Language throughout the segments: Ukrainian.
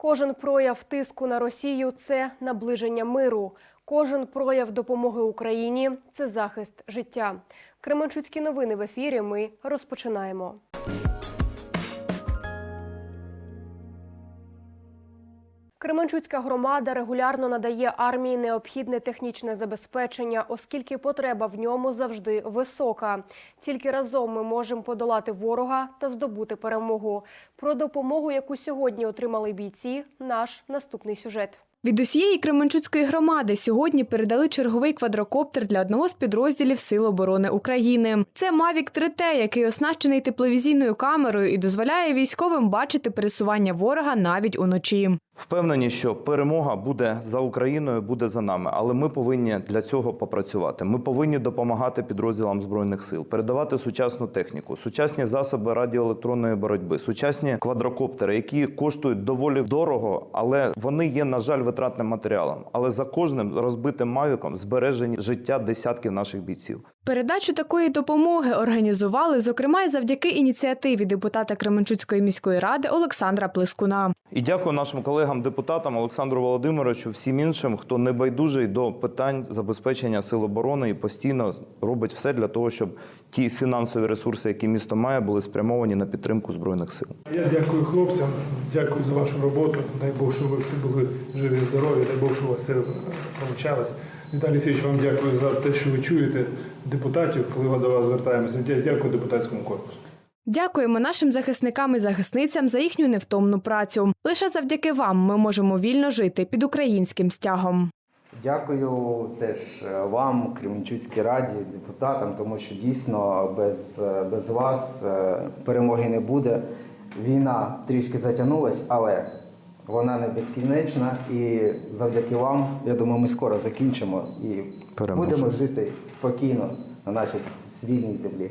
Кожен прояв тиску на Росію це наближення миру. Кожен прояв допомоги Україні це захист життя. Кременчуцькі новини в ефірі. Ми розпочинаємо. Кременчуцька громада регулярно надає армії необхідне технічне забезпечення, оскільки потреба в ньому завжди висока. Тільки разом ми можемо подолати ворога та здобути перемогу. Про допомогу, яку сьогодні отримали бійці, наш наступний сюжет. Від усієї Кременчуцької громади сьогодні передали черговий квадрокоптер для одного з підрозділів Сил оборони України. Це Mavic 3T, який оснащений тепловізійною камерою і дозволяє військовим бачити пересування ворога навіть уночі. Впевнені, що перемога буде за Україною, буде за нами, але ми повинні для цього попрацювати. Ми повинні допомагати підрозділам збройних сил, передавати сучасну техніку, сучасні засоби радіоелектронної боротьби, сучасні квадрокоптери, які коштують доволі дорого, але вони є, на жаль, витратним матеріалом. Але за кожним розбитим мавіком збережені життя десятків наших бійців. Передачу такої допомоги організували, зокрема, й завдяки ініціативі депутата Кременчуцької міської ради Олександра Плескуна. І дякую нашим колегам-депутатам Олександру Володимировичу, всім іншим, хто не байдужий до питань забезпечення сил оборони і постійно робить все для того, щоб ті фінансові ресурси, які місто має, були спрямовані на підтримку збройних сил. Я дякую хлопцям, дякую за вашу роботу. Дай Бог, щоб ви всі були живі, здорові, дай Бог, щоб у вас все получалось. Віталій Олексійович, вам дякую за те, що ви чуєте депутатів, коли ми до вас звертаємося. Дякую депутатському корпусу. Дякуємо нашим захисникам і захисницям за їхню невтомну працю. Лише завдяки вам ми можемо вільно жити під українським стягом. Дякую теж вам, Кременчуцькій раді, депутатам, тому що дійсно без, без вас е, перемоги не буде. Війна трішки затягнулась, але вона не безкінечна. І завдяки вам, я думаю, ми скоро закінчимо і Переможемо. будемо жити спокійно на нашій свільній землі.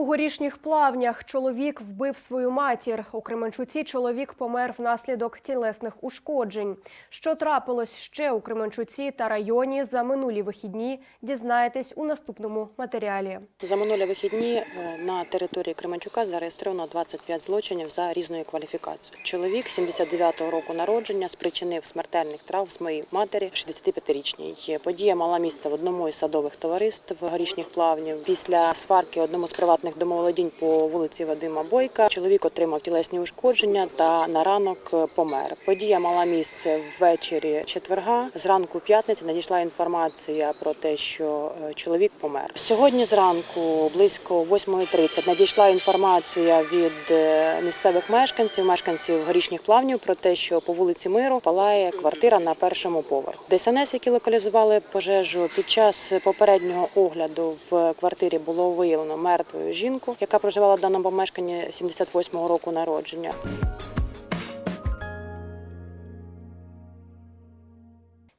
У горішніх плавнях чоловік вбив свою матір. У Кременчуці чоловік помер внаслідок тілесних ушкоджень. Що трапилось ще у Кременчуці та районі за минулі вихідні, дізнаєтесь у наступному матеріалі. За минулі вихідні е, на території Кременчука зареєстровано 25 злочинів за різною кваліфікацією. Чоловік 79-го року народження спричинив смертельних травм своїй матері 65-річній. Подія мала місце в одному із садових товариств горішніх плавнів. Після сварки одному з приватних домоволодінь по вулиці Вадима Бойка чоловік отримав тілесні ушкодження та на ранок е, помер. Подія мала місце ввечері четверга. Зранку п'ятниці надійшла інформація про те, що е, чоловік помер. Сьогодні зранку, близько 8.30, надійшла інформація від е, місцевих мешканців, мешканців горішніх плавнів про те, що по вулиці Миру палає квартира на першому поверху. ДСНС, які локалізували пожежу, під час попереднього огляду в квартирі було виявлено мертвою жінку, яка проживала в даному помешканні 78-го року народження.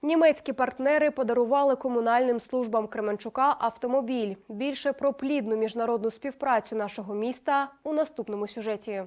Німецькі партнери подарували комунальним службам Кременчука автомобіль. Більше про плідну міжнародну співпрацю нашого міста у наступному сюжеті.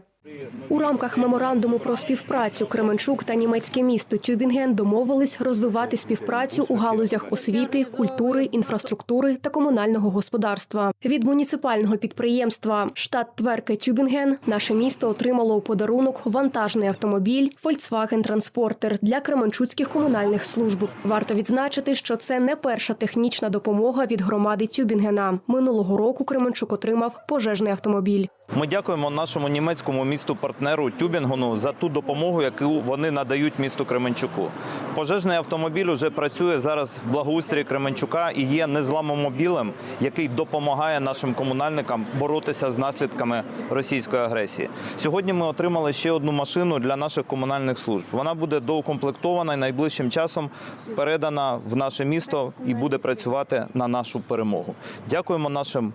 У рамках меморандуму про співпрацю Кременчук та німецьке місто Тюбінген домовились розвивати співпрацю у галузях освіти, культури, інфраструктури та комунального господарства. Від муніципального підприємства штат Тверке Тюбінген наше місто отримало у подарунок вантажний автомобіль Volkswagen Transporter для кременчуцьких комунальних служб. Варто відзначити, що це не перша технічна допомога від громади Тюбінгена. Минулого року Кременчук отримав пожежний автомобіль. Ми дякуємо нашому німецькому місту партнеру Тюбінгену за ту допомогу, яку вони надають місту Кременчуку. Пожежний автомобіль уже працює зараз в благоустрії Кременчука і є незламомобілем, який допомагає нашим комунальникам боротися з наслідками російської агресії. Сьогодні ми отримали ще одну машину для наших комунальних служб. Вона буде доукомплектована і найближчим часом передана в наше місто і буде працювати на нашу перемогу. Дякуємо нашим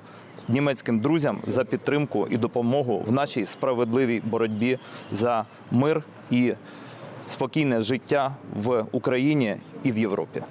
німецьким друзям за підтримку і допомогу в нашій справедливій боротьбі за мир і спокійне життя в Україні і в Європі.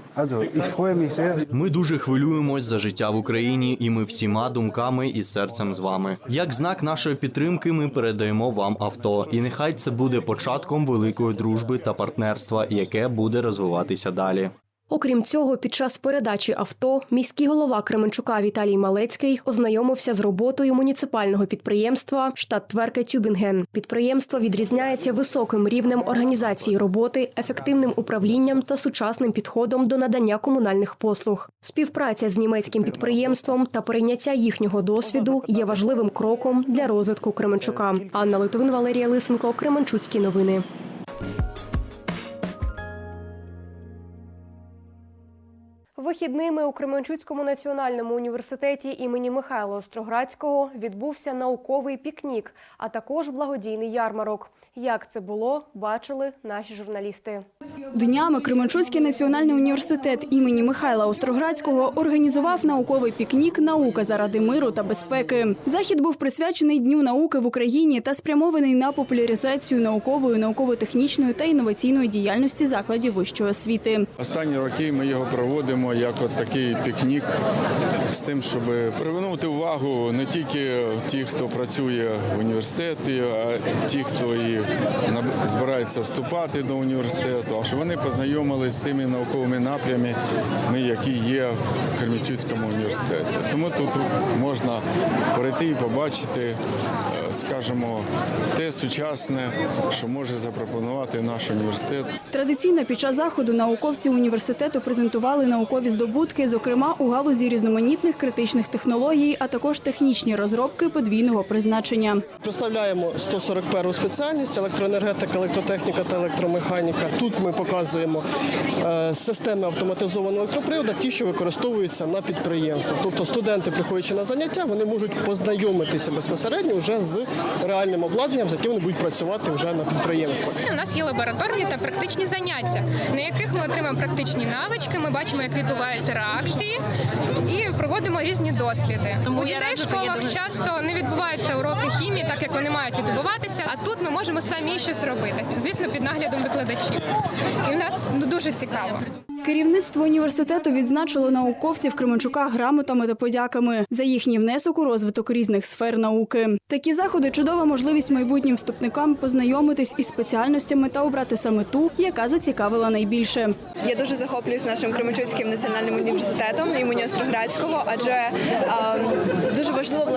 Ми дуже хвилюємось за життя в Україні, і ми всіма думками і серцем з вами. Як знак нашої підтримки, ми передаємо вам авто, і нехай це буде початком великої дружби та партнерства, яке буде розвиватися далі. Окрім цього, під час передачі авто міський голова Кременчука Віталій Малецький ознайомився з роботою муніципального підприємства штат Тверке Тюбінген. Підприємство відрізняється високим рівнем організації роботи, ефективним управлінням та сучасним підходом до надання комунальних послуг. Співпраця з німецьким підприємством та перейняття їхнього досвіду є важливим кроком для розвитку Кременчука. Анна Литвин, Валерія Лисенко, Кременчуцькі новини. Вихідними у Кременчуцькому національному університеті імені Михайла Остроградського відбувся науковий пікнік, а також благодійний ярмарок. Як це було, бачили наші журналісти. Днями Кременчуцький національний університет імені Михайла Остроградського організував науковий пікнік Наука заради миру та безпеки. Захід був присвячений Дню науки в Україні та спрямований на популяризацію наукової, науково-технічної та інноваційної діяльності закладів вищої освіти. Останні роки ми його проводимо як от такий пікнік з тим, щоб привернути увагу не тільки тих, хто працює в університеті, а ті, хто і збирається вступати до університету, а щоб вони познайомилися з тими науковими напрямами, які є в Кремлівському університеті. Тому тут можна перейти і побачити, е, скажімо, те сучасне, що може запропонувати наш університет. Традиційно під час заходу науковці університету презентували наукові здобутки, зокрема у галузі різноманітних критичних технологій, а також технічні розробки подвійного призначення. Представляємо 141 спеціальність електроенергетика, електротехніка та електромеханіка. Тут ми показуємо е, системи автоматизованого електроприводу, ті, що використовуються на підприємствах. Тобто студенти, приходячи на заняття, вони можуть познайомитися безпосередньо вже з реальним обладнанням, з яким вони будуть працювати вже на підприємствах. У нас є лабораторні та практичні заняття, на яких ми отримуємо практичні навички. Ми бачимо, як відбуваються реакції, і проводимо різні досліди. У дітей в школах часто не відбуваються уроки хімії, так як вони мають відбуватися. А тут ми можемо самі щось робити, звісно, під наглядом викладачів. І в нас ну, дуже цікаво. Керівництво університету відзначило науковців Кременчука грамотами та подяками за їхній внесок у розвиток різних сфер науки. Такі заходи чудова можливість майбутнім вступникам познайомитись із спеціальностями та обрати саме ту, яка зацікавила найбільше. Я дуже захоплююсь нашим Кременчуцьким національним університетом імені Остроградського, адже е, важливо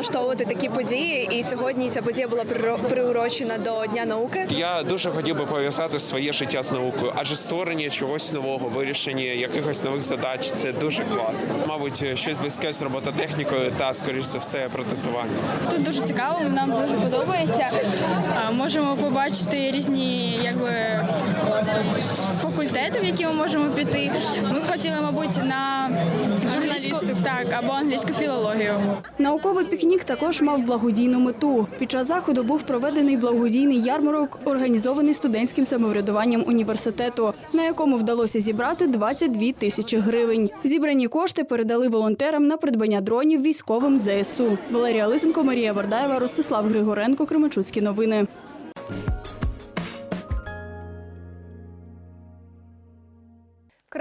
влаштовувати такі події. І сьогодні ця подія була приурочена до Дня науки. Я дуже хотів би пов'язати своє життя з наукою, адже створення чогось нового, вирішення якихось нових задач це дуже класно. Мабуть, щось близьке з робототехнікою та, скоріш за все, протезування. Тут дуже цікаво, нам дуже подобається. Можемо побачити різні якби факультети, в які ми можемо піти. Ми хотіли, мабуть, на англійську так або англійську філологію. Науковий пікнік також мав благодійну мету. Під час заходу був проведений благодійний ярмарок, організований студентським самоврядуванням університету, на якому вдалося зібрати 22 тисячі гривень. Зібрані кошти передали волонтерам на придбання дронів військовим ЗСУ. Валерія Лисенко, Марія Вардаєва, Ростислав Григоренко, Кременчуцькі новини.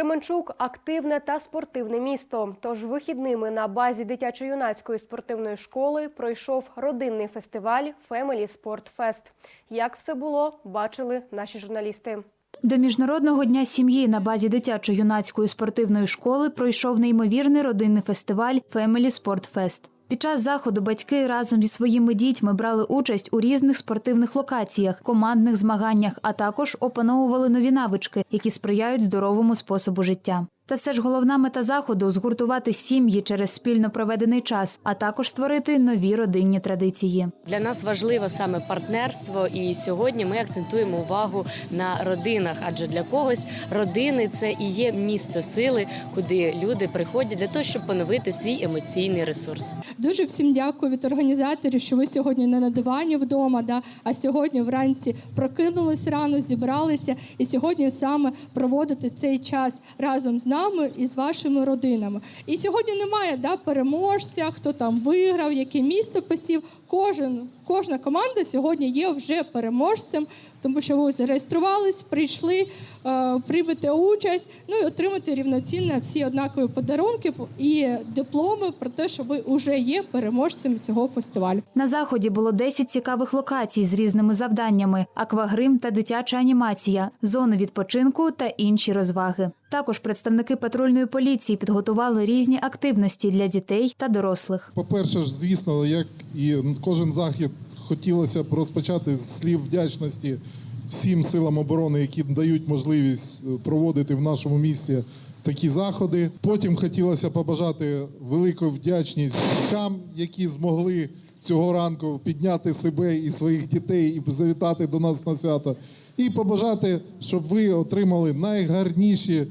Кременчук активне та спортивне місто. Тож вихідними на базі дитячо-юнацької спортивної школи пройшов родинний фестиваль Family Sport Fest. Як все було, бачили наші журналісти. До міжнародного дня сім'ї на базі дитячо-юнацької спортивної школи пройшов неймовірний родинний фестиваль Family Sport Fest. Під час заходу батьки разом зі своїми дітьми брали участь у різних спортивних локаціях, командних змаганнях, а також опановували нові навички, які сприяють здоровому способу життя. Та все ж головна мета заходу згуртувати сім'ї через спільно проведений час, а також створити нові родинні традиції. Для нас важливо саме партнерство, і сьогодні ми акцентуємо увагу на родинах, адже для когось родини це і є місце сили, куди люди приходять для того, щоб поновити свій емоційний ресурс. Дуже всім дякую від організаторів, що ви сьогодні не на дивані вдома, да, а сьогодні вранці прокинулись рано, зібралися і сьогодні саме проводити цей час разом з нами і з вашими родинами. І сьогодні немає да, переможця, хто там виграв, яке місце посів. Кожен, кожна команда сьогодні є вже переможцем тому що ви зареєструвались, прийшли е, приймете участь, ну і отримати рівноцінно всі однакові подарунки і дипломи про те, що ви вже є переможцем цього фестивалю. На заході було 10 цікавих локацій з різними завданнями: аквагрим та дитяча анімація, зони відпочинку та інші розваги. Також представники патрульної поліції підготували різні активності для дітей та дорослих. По-перше, ж, звісно, як і кожен захід хотілося б розпочати з слів вдячності всім силам оборони, які дають можливість е, проводити в нашому місті такі заходи. Потім хотілося побажати велику вдячність батькам, які змогли цього ранку підняти себе і своїх дітей і завітати до нас на свято. І побажати, щоб ви отримали найгарніші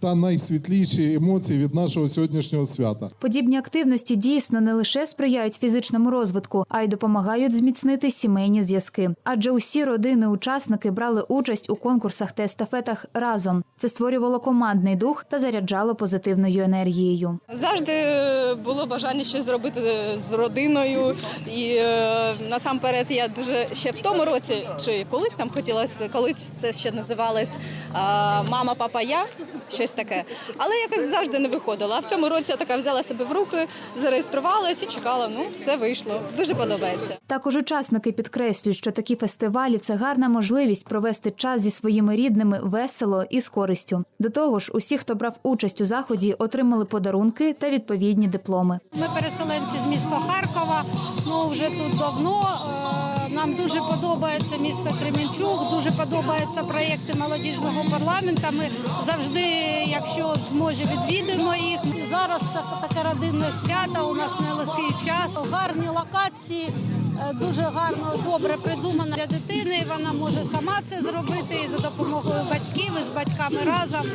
та найсвітліші емоції від нашого сьогоднішнього свята. Подібні активності дійсно не лише сприяють фізичному розвитку, а й допомагають зміцнити сімейні зв'язки. Адже усі родини-учасники брали участь у конкурсах та естафетах разом. Це створювало командний дух та заряджало позитивною енергією. Завжди було бажання щось зробити з родиною, і е, насамперед я дуже ще в тому році, чи колись там хотілося, колись це ще називалось е, мама, папа, я. Щось таке, але якось завжди не виходило. А в цьому році я така взяла себе в руки, зареєструвалась і чекала. Ну, все вийшло. Дуже подобається. Також учасники підкреслюють, що такі фестивалі це гарна можливість провести час зі своїми рідними весело і з користю. До того ж, усі, хто брав участь у заході, отримали подарунки та відповідні дипломи. Ми переселенці з міста Харкова. Ну вже тут давно. Нам дуже подобається місто Кременчук, дуже подобаються проєкти молодіжного парламенту. Ми завжди, якщо в змозі, відвідуємо їх. Зараз таке родинне свято. У нас нелегкий час. Гарні локації, е, дуже гарно, добре придумано для дитини. Вона може сама це зробити і за допомогою батьків, і з батьками разом.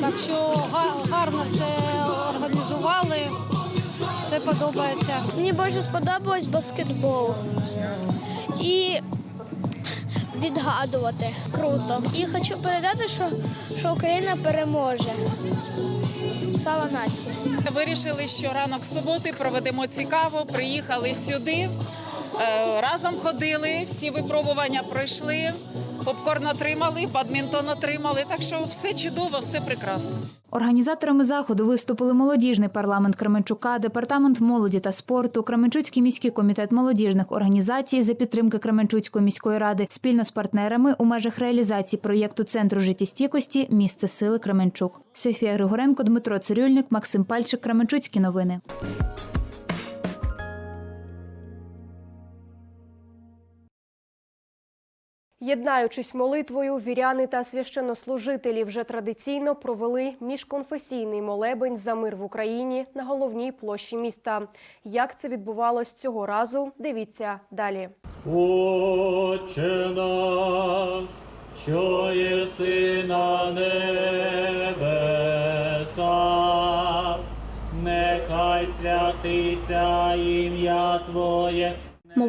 Так що га- гарно все організували. Все подобається. Мені більше сподобалось баскетбол. І відгадувати круто. І хочу передати, що, що Україна переможе. Слава нації! Вирішили, що ранок суботи проведемо цікаво. Приїхали сюди, е, разом ходили, всі випробування пройшли. Попкорн отримали, бадмінтон отримали. Так що все чудово, все прекрасно. Організаторами заходу виступили молодіжний парламент Кременчука, департамент молоді та спорту, Кременчуцький міський комітет молодіжних організацій за підтримки Кременчуцької міської ради спільно з партнерами у межах реалізації проєкту Центру життєстійкості Місце сили Кременчук. Софія Григоренко, Дмитро Цирюльник, Максим Пальчик, Кременчуцькі новини. Єднаючись молитвою, віряни та священнослужителі вже традиційно провели міжконфесійний молебень за мир в Україні на головній площі міста. Як це відбувалось цього разу? Дивіться далі. Отче наш, що єси на небесах,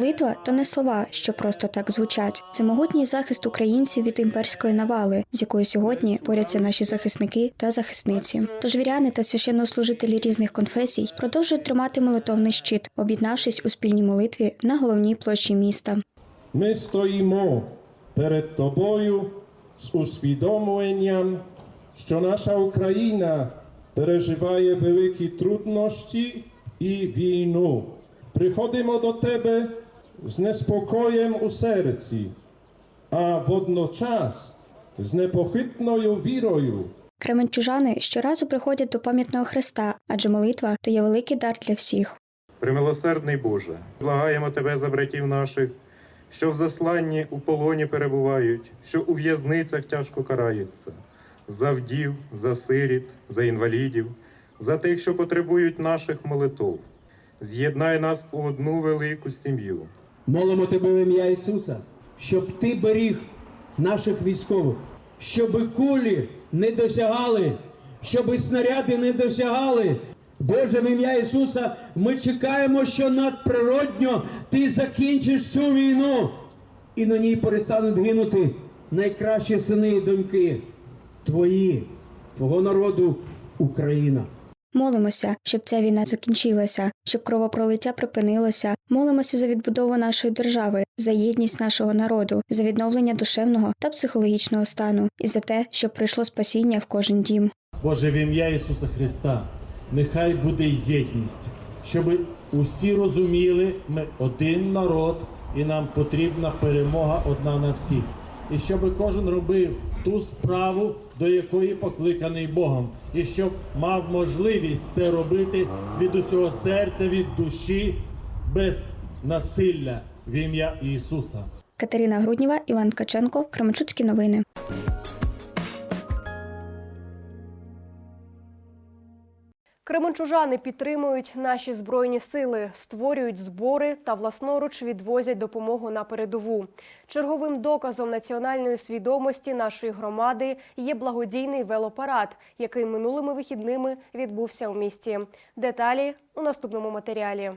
Молитва то не слова, що просто так звучать. Це могутній захист українців від імперської навали, з якою сьогодні борються наші захисники та захисниці. Тож віряни та священнослужителі різних конфесій продовжують тримати молитовний щит, об'єднавшись у спільній молитві на головній площі міста. Ми стоїмо перед тобою з усвідомленням, що наша Україна переживає великі труднощі і війну. Приходимо до тебе з неспокоєм у серці, а водночас з непохитною вірою. Кременчужани щоразу приходять до пам'ятного Христа, адже молитва то є великий дар для всіх. Примилосердний Боже, благаємо Тебе за братів наших, що в засланні у полоні перебувають, що у в'язницях тяжко караються, за вдів, за сиріт, за інвалідів, за тих, що потребують наших молитов. З'єднай нас у одну велику сім'ю. Молимо тебе в ім'я Ісуса, щоб ти беріг наших військових, щоб кулі не досягали, щоб снаряди не досягали. Боже, в ім'я Ісуса, ми чекаємо, що надприродньо ти закінчиш цю війну, і на ній перестануть гинути найкращі сини і доньки твої, твого народу, Україна. Молимося, щоб ця війна закінчилася, щоб кровопролиття припинилося. Молимося за відбудову нашої держави, за єдність нашого народу, за відновлення душевного та психологічного стану і за те, щоб прийшло спасіння в кожен дім. Боже, в ім'я Ісуса Христа, нехай буде єдність, щоб усі розуміли, ми один народ, і нам потрібна перемога одна на всіх. І щоб кожен робив ту справу, до якої покликаний Богом, і щоб мав можливість це робити від усього серця, від душі, без насилля в ім'я Ісуса. Катерина Грудніва, Іван Ткаченко, Кременчуцькі новини. Кременчужани підтримують наші збройні сили, створюють збори та власноруч відвозять допомогу на передову. Черговим доказом національної свідомості нашої громади є благодійний велопарад, який минулими вихідними відбувся у місті. Деталі у наступному матеріалі.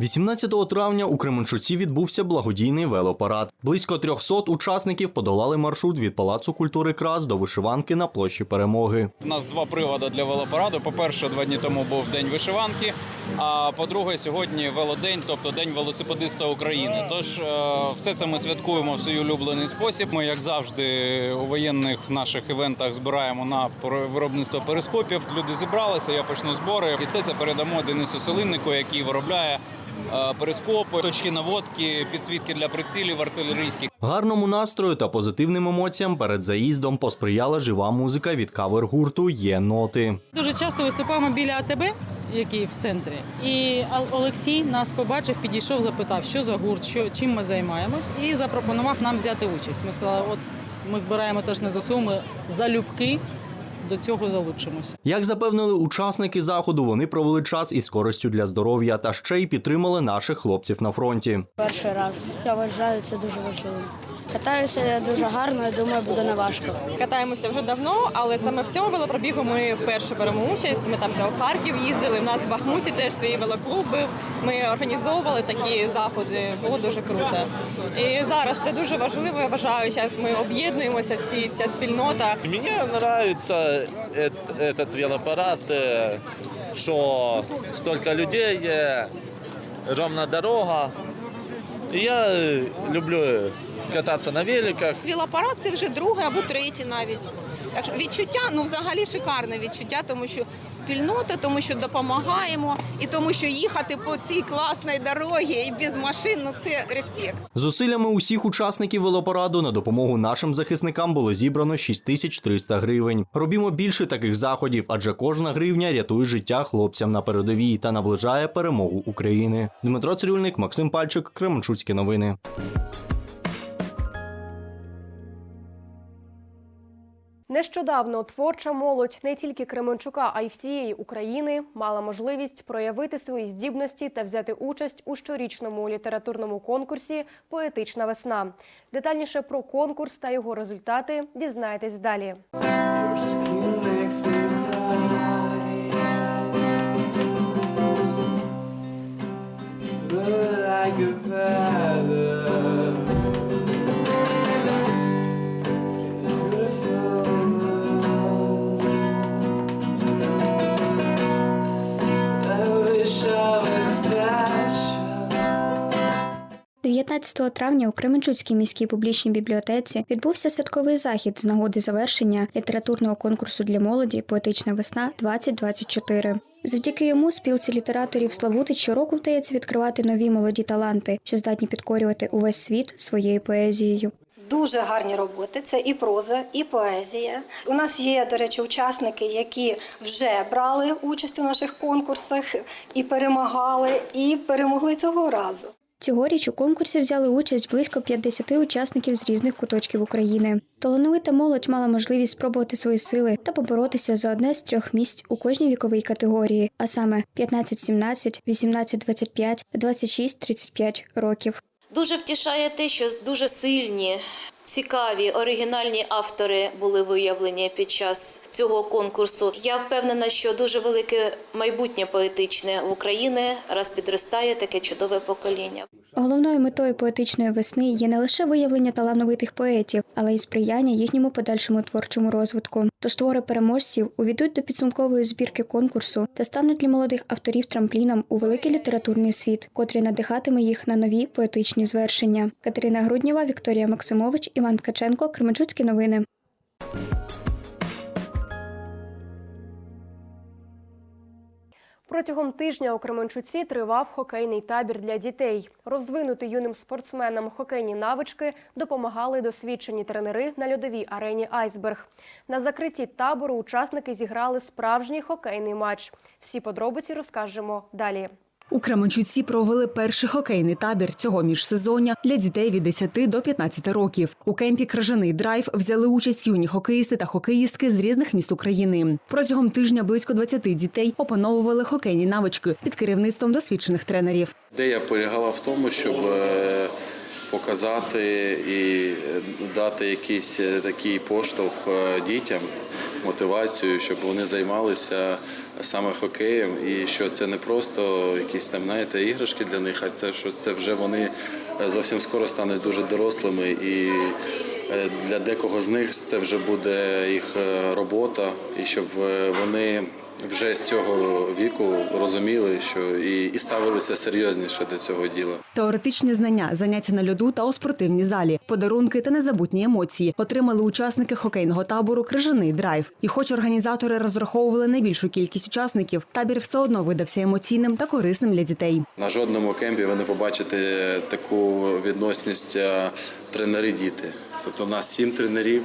18 травня у Кременчуці відбувся благодійний велопарад. Близько 300 учасників подолали маршрут від Палацу культури Крас до вишиванки на площі Перемоги. У нас два приводи для велопараду. По-перше, два дні тому був день вишиванки. А по-друге, сьогодні велодень, тобто день велосипедиста України. Тож е, все це ми святкуємо в свій улюблений спосіб. Ми, як завжди, у воєнних наших івентах збираємо на виробництво перископів. Люди зібралися, я почну збори. І все це передамо Денису Селиннику, який виробляє перископи, точки наводки, підсвітки для прицілів артилерійських. Гарному настрою та позитивним емоціям перед заїздом посприяла жива музика від кавер-гурту Є ноти. Дуже часто виступаємо біля АТБ, який в центрі. І Ал- Олексій нас побачив, підійшов, запитав, що за гурт, що, чим ми займаємось, і запропонував нам взяти участь. Ми сказали, от ми збираємо теж на ЗСУ, ми залюбки до цього залучимося. Як запевнили учасники заходу, вони провели час із користю для здоров'я та ще й підтримали наших хлопців на фронті. Перший раз я вважаю це дуже важливим. Катаюся я дуже гарно, я думаю, буде не важко. Катаємося вже давно, але саме в цьому велопробігу ми вперше беремо участь. Ми там до Харків їздили. У нас в Бахмуті теж свій велоклуб був. Ми організовували такі заходи. Було дуже круто. І зараз це дуже важливо. Я вважаю, зараз ми об'єднуємося всі, вся спільнота. Мне нравится эт- этот велопарад, э, что столько людей, э, ровная дорога. И я э, люблю кататься на великах. Велопарад це вже друге або третє навіть. Так що відчуття, ну взагалі шикарне відчуття, тому що спільнота, тому що допомагаємо, і тому, що їхати по цій класній дорогі і без машин, ну це респект. Зусиллями усіх учасників велопараду на допомогу нашим захисникам було зібрано 6300 гривень. Робімо більше таких заходів, адже кожна гривня рятує життя хлопцям на передовій та наближає перемогу України. Дмитро Цирюльник, Максим Пальчик, Кременчуцькі новини. Нещодавно творча молодь не тільки Кременчука, а й всієї України мала можливість проявити свої здібності та взяти участь у щорічному літературному конкурсі Поетична весна. Детальніше про конкурс та його результати дізнаєтесь далі. – 19 травня у Кременчуцькій міській публічній бібліотеці відбувся святковий захід з нагоди завершення літературного конкурсу для молоді Поетична весна 2024 Завдяки йому спілці літераторів Славутич щороку вдається відкривати нові молоді таланти, що здатні підкорювати увесь світ своєю поезією. Дуже гарні роботи. Це і проза, і поезія. У нас є, до речі, учасники, які вже брали участь у наших конкурсах і перемагали, і перемогли цього разу. Цьогоріч у конкурсі взяли участь близько 50 учасників з різних куточків України. Талановита молодь мала можливість спробувати свої сили та поборотися за одне з трьох місць у кожній віковій категорії, а саме 15-17, 18-25, 26-35 років. Дуже втішає те, що дуже сильні цікаві оригінальні автори були виявлені під час цього конкурсу. Я впевнена, що дуже велике майбутнє поетичне в Україні раз підростає таке чудове покоління. Головною метою поетичної весни є не лише виявлення талановитих поетів, але й сприяння їхньому подальшому творчому розвитку. Тож твори переможців увійдуть до підсумкової збірки конкурсу та стануть для молодих авторів трампліном у великий літературний світ, котрий надихатиме їх на нові поетичні звершення. Катерина Груднєва, Вікторія Максимович, Іван Ткаченко, Кременчуцькі новини. Протягом тижня у Кременчуці тривав хокейний табір для дітей. Розвинути юним спортсменам хокейні навички допомагали досвідчені тренери на льодовій арені Айсберг. На закритті табору учасники зіграли справжній хокейний матч. Всі подробиці розкажемо далі. У Кременчуці провели перший хокейний табір цього міжсезоння для дітей від 10 до 15 років. У кемпі Кражаний драйв взяли участь юні хокеїсти та хокеїстки з різних міст України. Протягом тижня близько 20 дітей опановували хокейні навички під керівництвом досвідчених тренерів. Ідея полягала в тому, щоб е, показати і е, дати якийсь е, такий поштовх дітям, мотивацію, щоб вони займалися саме хокеєм, і що це не просто якісь там знаєте, іграшки для них, а це що це вже вони зовсім скоро стануть дуже дорослими, і е, для декого з них це вже буде їх е, робота, і щоб е, вони вже з цього віку розуміли, що і, і ставилися серйозніше до цього діла. Теоретичні знання, заняття на льоду та у спортивній залі, подарунки та незабутні емоції отримали учасники хокейного табору Крижаний драйв. І хоч організатори розраховували найбільшу кількість учасників, табір все одно видався емоційним та корисним для дітей. На жодному кемпі ви не побачите таку відносність е, тренери-діти. Тобто у нас сім тренерів.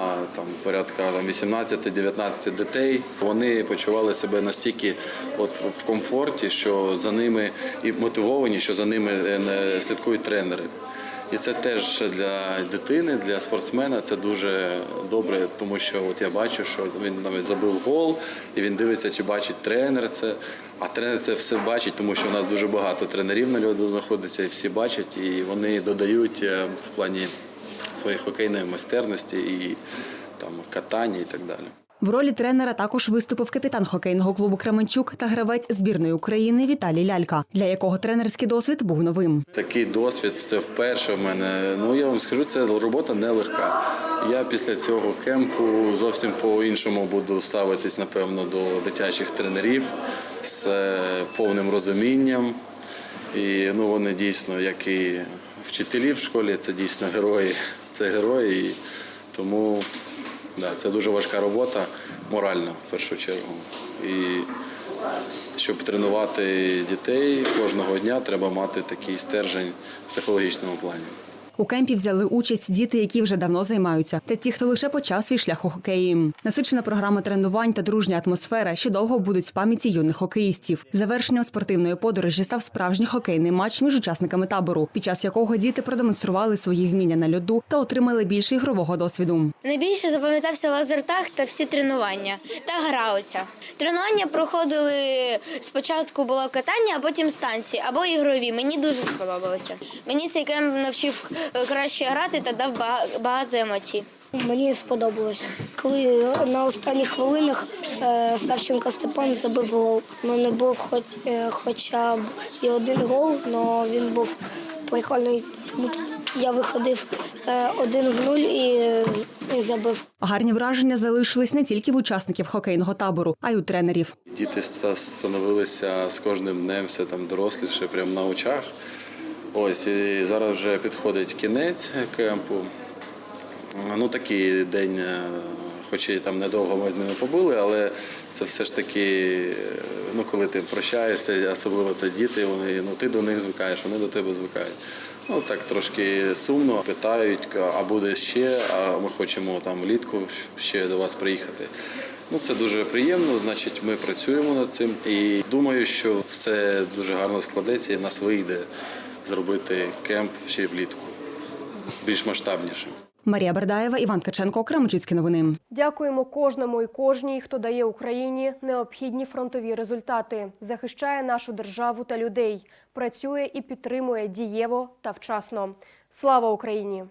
А, Там порядка там, 18-19 дітей. Вони почували себе настільки от в- комфорті, що за ними і мотивовані, що за ними е, слідкують тренери. І це теж для дитини, для спортсмена це дуже добре, тому що от я бачу, що він навіть забив гол, і він дивиться, чи бачить тренер це. А тренер це все бачить, тому що у нас дуже багато тренерів на льоду знаходиться, і всі бачать, і вони додають е, в плані своєї хокейної майстерності і там катання і так далі. В ролі тренера також виступив капітан хокейного клубу Кременчук та гравець збірної України Віталій Лялька, для якого тренерський досвід був новим. Такий досвід це вперше в мене. Ну я вам скажу, це робота нелегка. Я після цього кемпу зовсім по-іншому буду ставитись, напевно, до дитячих тренерів з е, повним розумінням. І ну, вони дійсно, як і вчителі в школі, це дійсно герої. Це герої. І тому да, це дуже важка робота, моральна в першу чергу. І щоб тренувати дітей кожного дня, треба мати такий стержень в психологічному плані. У кемпі взяли участь діти, які вже давно займаються, та ті, хто лише почав свій шлях у хокеї. Насичена програма тренувань та дружня атмосфера, що довго будуть в пам'яті юних хокеїстів. Завершенням спортивної подорожі став справжній хокейний матч між учасниками табору, під час якого діти продемонстрували свої вміння на льоду та отримали більше ігрового досвіду. Найбільше запам'ятався лазертаг та всі тренування та гра оця. Тренування проходили спочатку було катання, а потім станції або ігрові. Мені дуже сподобалося. Мені цей кемп навчив краще грати та дав ба- багато емоцій. Мені сподобалось. Коли на останніх хвилинах е, Савченко Степан забив гол. Ну не був хоч, е, хоча б і один гол, але він був прикольний. Тому я виходив е, один в нуль і, і забив. Гарні враження залишились не тільки в учасників хокейного табору, а й у тренерів. Діти становилися з кожним днем все там доросліше, прямо на очах. Ось і зараз вже підходить кінець кемпу. Ну такий день, е, хоч і там недовго ми з ними побули, але це все ж таки, е, ну коли ти прощаєшся, особливо це діти, вони ну ти до них звикаєш, вони до тебе звикають. Ну так трошки сумно, питають, а буде ще, а ми хочемо там влітку ще до вас приїхати. Ну це дуже приємно. Значить, ми працюємо над цим і думаю, що все дуже гарно складеться і нас вийде зробити кемп ще влітку більш масштабніше. Марія Бердаєва, Іван Ткаченко, Кременчуцькі новини. Дякуємо кожному і кожній, хто дає Україні необхідні фронтові результати, захищає нашу державу та людей, працює і підтримує дієво та вчасно. Слава Україні!